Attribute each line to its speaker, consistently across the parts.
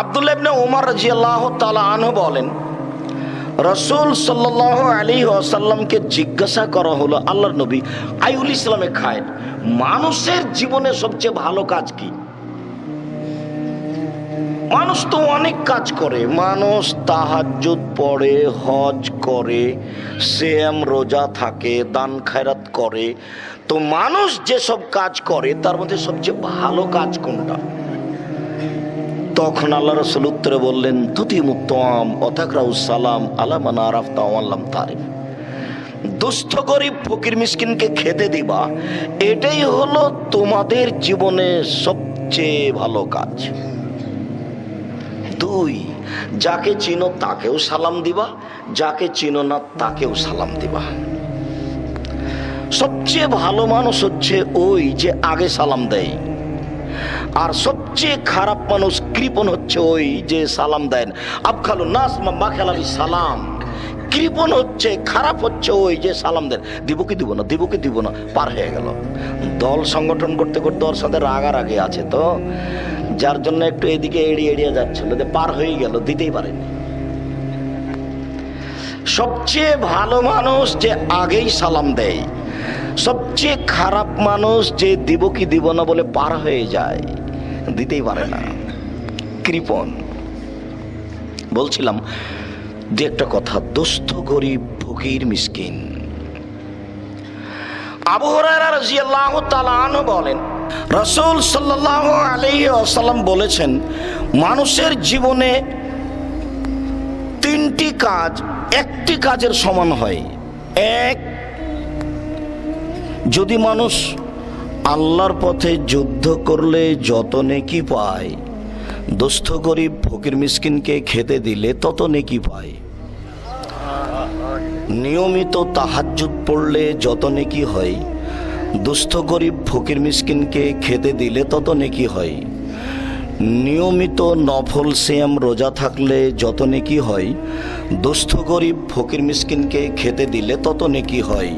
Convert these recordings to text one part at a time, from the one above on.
Speaker 1: আব্দুল ইবনে উমর রাজিয়াল্লাহ তাআলা আনহু বলেন, রসুল সাল্লাহ আলী আসাল্লামকে জিজ্ঞাসা করা হলো, আল্লাহর নবী আইউল ইসলামে খায় মানুষের জীবনে সবচেয়ে ভালো কাজ কি? মানুষ তো অনেক কাজ করে, মানুষ তাহাজ্জুদ পড়ে, হজ করে সেম রোজা থাকে, দান খায়রাত করে। তো মানুষ যেসব কাজ করে, তার মধ্যে সবচেয়ে ভালো কাজ কোনটা? তখন আল্লাহ রসুল উত্তরে বললেন তুতি মুত্তম অথাকরাউ সালাম আলামান তারিফ। দুস্থ গরিব ফকির মিসকিনকে খেতে দিবা, এটাই হলো তোমাদের জীবনে সবচেয়ে ভালো কাজ। দুই, যাকে চিনো তাকেও সালাম দিবা, যাকে চিনো না তাকেও সালাম দিবা। সবচেয়ে ভালো মানুষ হচ্ছে ওই যে আগে সালাম দেয়। আর সবচেয়ে খারাপ মানুষ কৃপণ হচ্ছে ওই যে সালাম দেন। আবখালু নাস মা খেলাবি সালাম। কৃপণ হচ্ছে, খারাপ হচ্ছে ওই যে সালাম দেন। দিব কি দিব না, দিব কি দিব না, পার হয়ে গেল। দল সংগঠন করতে করতে ওর সাথে রাগারাগি আছে তো। যার জন্য একটু এদিকে এড়িয়ে এড়িয়ে যাচ্ছিল যে পার হয়ে গেল, দিতেই পারেনি। সবচেয়ে ভালো মানুষ যে আগেই সালাম দেয়, সবচেয়ে খারাপ মানুষ যে দিব কি দিব না বলে পার হয়ে যায়, দিতেই পারে না। কৃপণ বলছিলাম যে একটা কথা দুস্থ গরিব, ফকির, মিসকিন। বলেন বলেছেন, মানুষের জীবনে তিনটি কাজ, একটি কাজের সমান হয়। এক, যদি মানুষ আল্লাহর পথে যুদ্ধ করলে যত নেকি পায় দুস্থ গরিব ফকির মিসকিনকে খেতে দিলে তত নেকি পায়। নিয়মিত তাহাজুত পড়লে যত নেকি হয়, দুস্থ গরিব ফকির মিসকিনকে খেতে দিলে তত নেকি হয়। নিয়মিত নফল সিয়াম রোজা থাকলে যত নেকি হয়, দুস্থ গরিব ফকির মিসকিনকে খেতে দিলে তত নেকি হয়।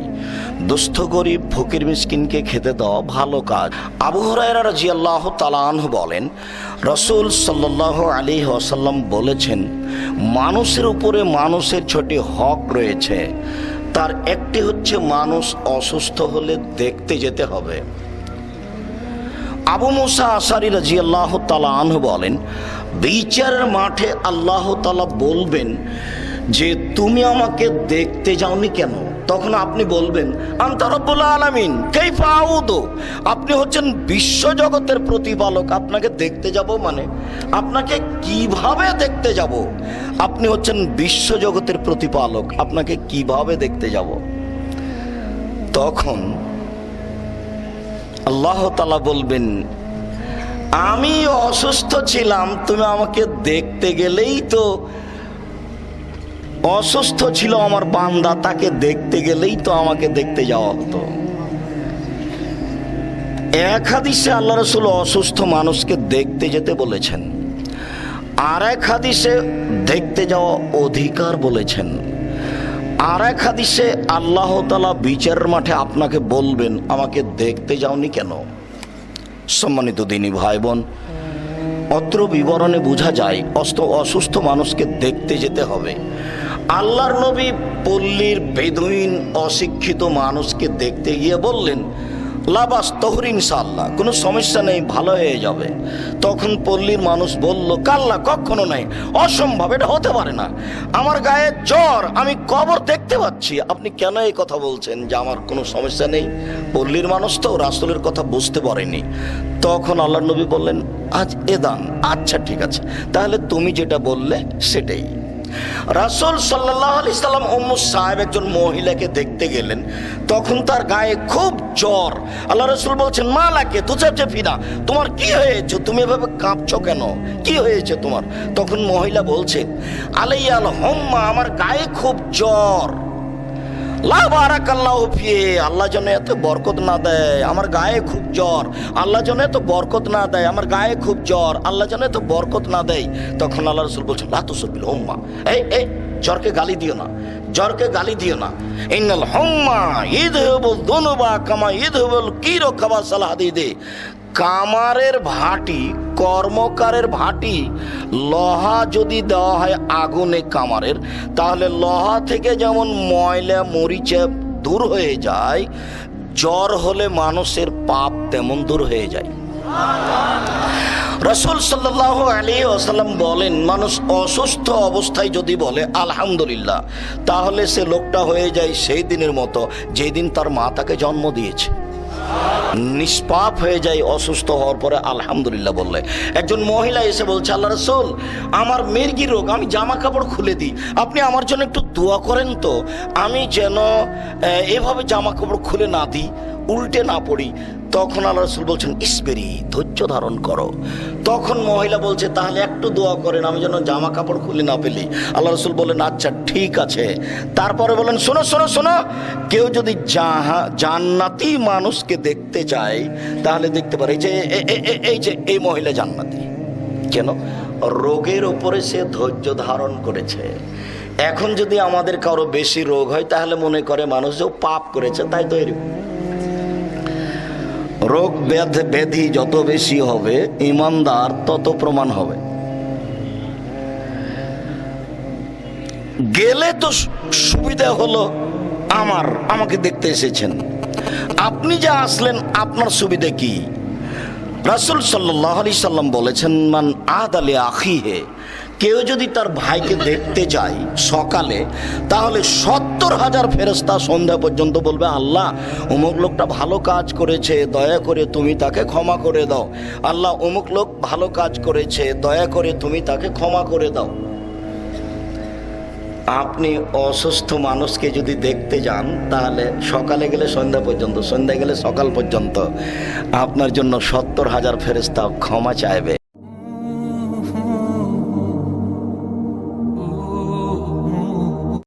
Speaker 1: দুস্থ গরিব ফকির মিসকিনকে খেতে দেওয়া ভালো কাজ। আবু হুরায়রা রাজিয়াল্লাহ তালাহ বলেন, রসুল সাল্লাহ আলী ওসাল্লাম বলেছেন, মানুষের উপরে মানুষের ছটি হক রয়েছে। তার একটি হচ্ছে, মানুষ অসুস্থ হলে দেখতে যেতে হবে। আবু মুসা আসারি রাজি আল্লাহ তালা আনহু বলেন, বিচারের মাঠে আল্লাহ তালা বলবেন যে, তুমি আমাকে দেখতে যাওনি কেন? তখন আপনি বলবেন আলামিন কেই আপনি হচ্ছেন বিশ্বজগতের প্রতিপালক, আপনাকে দেখতে যাব মানে আপনাকে কীভাবে দেখতে যাব? আপনি হচ্ছেন বিশ্বজগতের প্রতিপালক, আপনাকে কীভাবে দেখতে যাব? তখন আল্লাহ তালা বলবেন, আমি অসুস্থ ছিলাম, তুমি আমাকে দেখতে গেলেই তো অসুস্থ ছিল আমার বান্দা, তাকে দেখতে গেলেই তো আমাকে দেখতে যাওয়া হতো। এক হাদিসে আল্লাহ রসুল অসুস্থ মানুষকে দেখতে যেতে বলেছেন, আর এক হাদিসে দেখতে যাওয়া অধিকার বলেছেন। আর এক হাদিসে আল্লাহ তালা মাঠে আপনাকে বলবেন, আমাকে দেখতে যাওনি কেন? সম্মানিত দিনী ভাই বোন অত্র বিবরণে বোঝা যায়, অস্ত অসুস্থ মানুষকে দেখতে যেতে হবে। আল্লাহর নবী পল্লীর বেদুইন অশিক্ষিত মানুষকে দেখতে গিয়ে বললেন লাবাস তহর ইনশাল্লাহ কোনো সমস্যা নেই, ভালো হয়ে যাবে। তখন পল্লীর মানুষ বলল, কাল্লা কখনো নেই, অসম্ভব, এটা হতে পারে না। আমার গায়ে জ্বর, আমি কবর দেখতে পাচ্ছি। আপনি কেন এই কথা বলছেন যে আমার কোনো সমস্যা নেই? পল্লীর মানুষ তো রাসুলের কথা বুঝতে পারেনি। তখন আল্লাহ নবী বললেন, আজ এদান আচ্ছা ঠিক আছে। তাহলে তুমি যেটা বললে সেটাই। রাসুল সাল্লাহ আলি সাল্লাম উম্মু সাহেব একজন মহিলাকে দেখতে গেলেন। তখন তার গায়ে খুব জ্বর। আল্লাহ রসুল বলছেন, মা লাগে চাপছে ফিনা তোমার কি হয়েছে? তুমি এভাবে কাঁপছো কেন? কি হয়েছে তোমার? তখন মহিলা বলছে, আলাইয়াল হোম্মা, আমার গায়ে খুব জ্বর। আল্লাহ যেন এত বরকত না দেয়, আমার গায়ে খুব জ্বর। আল্লাহ যেন বরকত না দেয়, আমার গায়ে খুব জ্বর। আল্লাহ যেন এত বরকত না দেয়। তখন আল্লাহ রসুল বলছেন লাতুসবিল হোম্মা এই এই, জ্বরকে গালি দিও না। জ্বরকে গালি দিও না। ইন্নাল হোম্মা ঈদ হবল দনুবা কামা ঈদ হবল কিরো খাবার সালাহ দিয়ে কামারের ভাটি, কর্মকারের ভাটি, লহা যদি দেওয়া হয় আগুনে কামারের, তাহলে লহা থেকে যেমন ময়লা, মরিচে দূর হয়ে যায়, জ্বর হলে মানুষের পাপ তেমন দূর হয়ে যায়। রসুল সাল্লাহ আলী আসাল্লাম বলেন, মানুষ অসুস্থ অবস্থায় যদি বলে, আলহামদুলিল্লাহ তাহলে সে লোকটা হয়ে যায় সেই দিনের মতো যেই দিন তার মা তাকে জন্ম দিয়েছে। নিষ্পাপ হয়ে যায়, অসুস্থ হওয়ার পরে আলহামদুলিল্লাহ বললে। একজন মহিলা এসে বলছে, আল্লাহ রসুল, আমার মির্গি রোগ, আমি জামা কাপড় খুলে দিই। আপনি আমার জন্য একটু দোয়া করেন তো। আমি যেন এভাবে জামা কাপড় খুলে না দিই, উল্টে না পড়ি। তখন আল্লাহ রসুল বলছেন, ইসবেরি, ধৈর্য ধারণ করো। তখন মহিলা বলছে, তাহলে একটু দোয়া করেন, আমি যেন জামা কাপড় খুলে না পেলি আল্লাহ রসুল বলেন আচ্ছা ঠিক আছে। তারপরে বলেন শোনো শোনো শোনো, কেউ যদি জাহা, জান্নাতি মানুষকে দেখতে চায়, তাহলে দেখতে পারে যে এই যে, এই মহিলা জান্নাতি। কেন? রোগের ওপরে সে ধৈর্য ধারণ করেছে। এখন যদি আমাদের কারও বেশি রোগ হয়, তাহলে মনে করে মানুষ যে পাপ করেছে, তাই তো এরকম। রোগ ব্যাধ যত বেশি হবে, ইমানদার তত প্রমাণ হবে। গেলে তো সুবিধা হলো আমার, আমাকে দেখতে এসেছেন। আপনি যা আসলেন, আপনার সুবিধা কি? রাসুল সাল্লাহ আলি সাল্লাম বলেছেন, মান আদ আলী আখিহে কেউ যদি তার ভাইকে দেখতে যায় সকালে, তাহলে সত্তর হাজার ফেরস্তা সন্ধ্যা পর্যন্ত বলবে, আল্লাহ, অমুক লোকটা ভালো কাজ করেছে, দয়া করে তুমি তাকে ক্ষমা করে দাও। আল্লাহ, অমুক লোক ভালো কাজ করেছে, দয়া করে তুমি তাকে ক্ষমা করে দাও। আপনি অসুস্থ মানুষকে যদি দেখতে যান, তাহলে সকালে গেলে সন্ধ্যা পর্যন্ত, সন্ধ্যা গেলে সকাল পর্যন্ত আপনার জন্য সত্তর হাজার ফেরেস্তা ক্ষমা চাইবে।